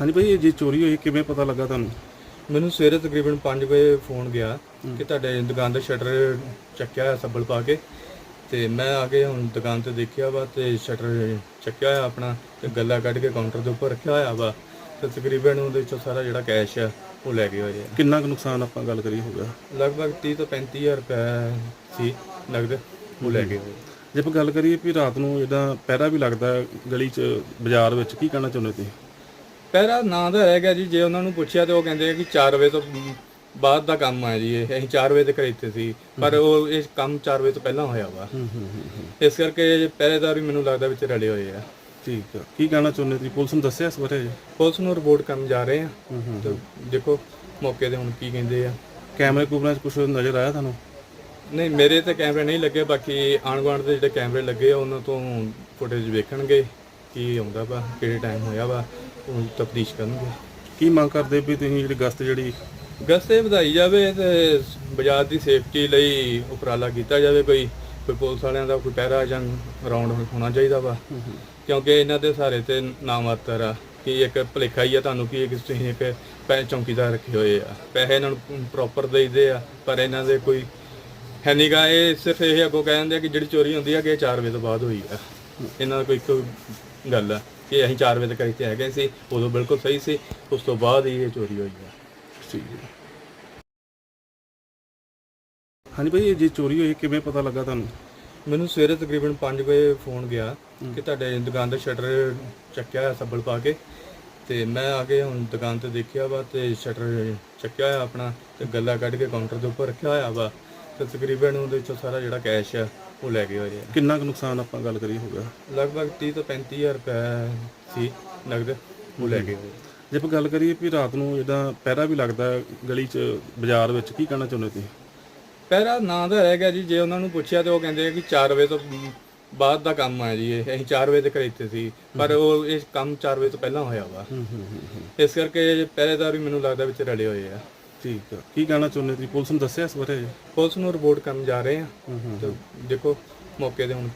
ਹਾਂਜੀ ਭਾਈ ਇਹ ਜੇ ਚੋਰੀ ਹੋਈ ਕਿਵੇਂ ਪਤਾ ਲੱਗਾ ਤੁਹਾਨੂੰ? ਮੈਨੂੰ ਸਵੇਰੇ ਤਕਰੀਬਨ 5 ਵਜੇ ਫੋਨ ਗਿਆ ਕਿ ਤੁਹਾਡੇ ਦੁਕਾਨ ਦਾ ਸ਼ਟਰ ਚੱਕਿਆ ਹੋਇਆ ਸੱਬਲ ਪਾ ਕੇ। ਤੇ ਮੈਂ ਆ ਕੇ ਹੁਣ ਦੁਕਾਨ ਤੇ ਦੇਖਿਆ ਵਾ ਤੇ ਸ਼ਟਰ ਚੱਕਿਆ ਹੋਇਆ ਆਪਣਾ ਤੇ ਗੱਲਾ ਕੱਢ ਕੇ ਕਾਊਂਟਰ ਦੇ ਉੱਪਰ ਰੱਖਿਆ ਹੋਇਆ ਵਾ। ਤੇ ਤਕਰੀਬਨ ਉਹਦੇ ਵਿੱਚੋਂ ਸਾਰਾ ਜਿਹੜਾ ਕੈਸ਼ ਆ ਉਹ ਲੈ ਗਏ ਹੋਏ ਆ। ਕਿੰਨਾ ਕੁ ਨੁਕਸਾਨ ਆਪਾਂ ਗੱਲ ਕਰੀਏ ਹੋ ਗਿਆ ਲਗਭਗ 30 ਤੋਂ 35000 ਰੁਪਏ ਸੀ ਨਗਦ ਉਹ ਲੈ ਗਏ ਹੋਏ ਜੇ ਆਪਾਂ ਗੱਲ ਕਰੀਏ ਵੀ ਰਾਤ ਨੂੰ ਇਹਦਾ ਪਹਿਰਾ ਵੀ ਲੱਗਦਾ ਗਲੀ 'ਚ ਬਾਜ਼ਾਰ ਵਿੱਚ ਕੀ ਕਹਿਣਾ ਚਾਹੁੰਦੇ ਤੁਸੀਂ? ਪਹਿਰਾ ਨਾਂ ਦਾ ਰਹਿ ਗਿਆ ਜੀ ਜੇ ਉਹਨਾਂ ਨੂੰ ਪੁੱਛਿਆ ਤੇ ਉਹ ਕਹਿੰਦੇ ਆ ਕਿ 4 ਵਜੇ ਤੋਂ ਬਾਅਦ ਦਾ ਕੰਮ ਆ ਜੀ ਇਹ ਅਸੀਂ 4 ਵਜੇ ਤੱਕ ਇੱਥੇ ਸੀ ਪਰ ਉਹ ਇਹ ਕੰਮ 4 ਵਜੇ ਤੋਂ ਪਹਿਲਾਂ ਹੋਇਆ ਵਾ। ਇਸ ਕਰਕੇ ਪਹਿਰੇਦਾਰ ਵੀ ਮੈਨੂੰ ਲੱਗਦਾ ਵਿੱਚ ਰਲੇ ਹੋਏ ਆ। ਠੀਕ ਆ। ਕੀ ਕਹਿਣਾ ਚਾਹੁੰਦੇ ਤੁਸੀਂ? ਪੁਲਿਸ ਨੂੰ ਦੱਸਿਆ ਇਸ ਬਾਰੇ ਪੁਲਿਸ ਨੂੰ ਰਿਪੋਰਟ ਕਰਨ ਜਾ ਰਹੇ ਆ। ਤੇ ਦੇਖੋ ਮੌਕੇ ਤੇ ਹੁਣ ਕੀ ਕਹਿੰਦੇ ਆ। ਕੈਮਰੇ ਕੁਮਰੇ 'ਚ ਕੁਝ ਨਜ਼ਰ ਆਇਆ ਤੁਹਾਨੂੰ? ਨਹੀਂ ਮੇਰੇ ਤੇ ਕੈਮਰੇ ਨਹੀਂ ਲੱਗੇ ਬਾਕੀ ਆਂਢ ਗੁਆਂਢ ਦੇ ਜਿਹੜੇ ਕੈਮਰੇ ਲੱਗੇ ਆ ਉਹਨਾਂ ਤੋਂ ਫੁਟੇਜ ਵੇਖਣਗੇ ਕੀ ਆਉਂਦਾ ਵਾ ਕਿਹੜੇ ਟਾਈਮ ਹੋਇਆ ਵਾ। ਉਹ ਤਫਤੀਸ਼ ਕਰਨਗੇ। ਕੀ ਮੰਗ ਕਰਦੇ ਵੀ ਤੁਸੀਂ ਜਿਹੜੀ ਗਸਤ ਜਿਹੜੀ ਗਸਤੇ ਵਧਾਈ ਜਾਵੇ ਤੇ ਬਾਜ਼ਾਰ ਦੀ ਸੇਫਟੀ ਲਈ ਉਪਰਾਲਾ ਕੀਤਾ ਜਾਵੇ ਕੋਈ ਕੋਈ ਪੁਲਿਸ ਵਾਲਿਆਂ ਦਾ ਕੋਈ ਪਹਿਰਾ ਜਾਂ ਰਾਉਂਡ ਹੋਣਾ ਚਾਹੀਦਾ ਵਾ। ਕਿਉਂਕਿ ਇਹਨਾਂ ਦੇ ਸਾਰੇ ਤੇ ਨਾਮਾਤਰ ਆ ਕਿ ਇੱਕ ਭਲੇਖਾ ਹੀ ਆ ਤੁਹਾਨੂੰ ਕਿ ਇੱਕ ਤੁਸੀਂ ਇੱਕ ਪੈ ਚੌਂਕੀਦਾਰ ਰੱਖੇ ਹੋਏ ਆ। ਪੈਸੇ ਇਹਨਾਂ ਨੂੰ ਪ੍ਰੋਪਰ ਦੇਈਦੇ ਆ ਪਰ ਇਹਨਾਂ ਦੇ ਕੋਈ ਹੈ ਨੀਗਾ ਇਹ ਸਿਰਫ ਇਹ ਅੱਗੋਂ ਕਹਿੰਦੇ ਆ ਕਿ ਜਿਹੜੀ ਚੋਰੀ ਹੁੰਦੀ ਆ ਕਿ ਇਹ 4 ਵਜੇ ਤੋਂ ਬਾਅਦ ਹੋਈ ਆ। ਇਹਨਾਂ ਦਾ ਕੋਈ ਇੱਕੋ ਗੱਲ ਆ। ਕਿ ਅਸੀਂ 4 ਵਜੇ ਤੱਕ ਇੱਥੇ ਹੈਗੇ ਸੀ ਉਦੋਂ ਬਿਲਕੁਲ ਸਹੀ ਸੀ ਉਸ ਤੋਂ ਬਾਅਦ ਹੀ ਇਹ ਚੋਰੀ ਹੋਈ ਆ। ਠੀਕ ਹੈ। ਹਾਂਜੀ ਭਾਈ ਇਹ ਜੇ ਚੋਰੀ ਹੋਈ ਕਿਵੇਂ ਪਤਾ ਲੱਗਾ ਤੁਹਾਨੂੰ? ਮੈਨੂੰ ਸਵੇਰੇ ਤਕਰੀਬਨ 5 ਵਜੇ ਫੋਨ ਗਿਆ ਕਿ ਤੁਹਾਡੇ ਦੁਕਾਨ ਦਾ ਸ਼ਟਰ ਚੱਕਿਆ ਹੋਇਆ ਸੱਬਲ ਪਾ ਕੇ। ਤੇ ਮੈਂ ਆ ਕੇ ਹੁਣ ਦੁਕਾਨ ਤੇ ਦੇਖਿਆ ਵਾ ਤੇ ਸ਼ਟਰ ਚੱਕਿਆ ਹੋਇਆ ਆਪਣਾ ਤੇ ਗੱਲਾ ਕੱਢ ਕੇ ਕਾਊਂਟਰ ਦੇ ਉੱਪਰ ਰੱਖਿਆ ਹੋਇਆ ਵਾ। ਤੇ ਤਕਰੀਬਨ ਉਹਦੇ ਵਿੱਚੋਂ ਸਾਰਾ ਜਿਹੜਾ ਕੈਸ਼ ਆ ਉਹ ਲੈ ਗਏ ਹੋਏ ਆ ਕਿੰਨਾ ਕੁ ਨੁਕਸਾਨ ਆਪਾਂ ਗੱਲ ਕਰੀਏ ਹੋ ਗਿਆ ਲਗਭਗ 30 ਤੋਂ 35000 ਰੁਪਏ ਸੀ ਨਗਦ ਉਹ ਲੈ ਗਏ ਹੋਏ ਜੇ ਆਪਾਂ ਗੱਲ ਕਰੀਏ ਵੀ ਰਾਤ ਨੂੰ ਇਹਦਾ ਪਹਿਰਾ ਵੀ ਲੱਗਦਾ ਗਲੀ 'ਚ ਬਾਜ਼ਾਰ ਵਿੱਚ ਕੀ ਕਹਿਣਾ ਚਾਹੁੰਦੇ ਤੁਸੀਂ? ਪਹਿਰਾ ਨਾਂ ਦਾ ਰਹਿ ਗਿਆ ਜੀ ਜੇ ਉਹਨਾਂ ਨੂੰ ਪੁੱਛਿਆ ਤੇ ਉਹ ਕਹਿੰਦੇ ਆ ਕਿ 4 ਵਜੇ ਤੋਂ ਬਾਅਦ ਦਾ ਕੰਮ ਆ ਜੀ ਇਹ ਅਸੀਂ 4 ਵਜੇ ਤੱਕ ਇੱਥੇ ਸੀ ਪਰ ਉਹ ਇਹ ਕੰਮ 4 ਵਜੇ ਤੋਂ ਪਹਿਲਾਂ ਹੋਇਆ ਵਾ। ਇਸ ਕਰਕੇ ਪਹਿਰੇਦਾਰ ਵੀ ਮੈਨੂੰ ਲੱਗਦਾ ਵਿੱਚ ਰਲੇ ਹੋਏ ਆ। ਠੀਕ ਆ। ਕੀ ਕਹਿਣਾ ਚਾਹੁੰਦੇ ਤੁਸੀਂ? ਪੁਲਿਸ ਨੂੰ ਦੱਸਿਆ ਇਸ ਬਾਰੇ ਪੁਲਿਸ ਨੂੰ ਰਿਪੋਰਟ ਕਰਨ ਜਾ ਰਹੇ ਆ ਹੂੰ ਹੂੰ ਤੇ ਦੇਖੋ ਮੌਕੇ ਤੇ ਹੁਣ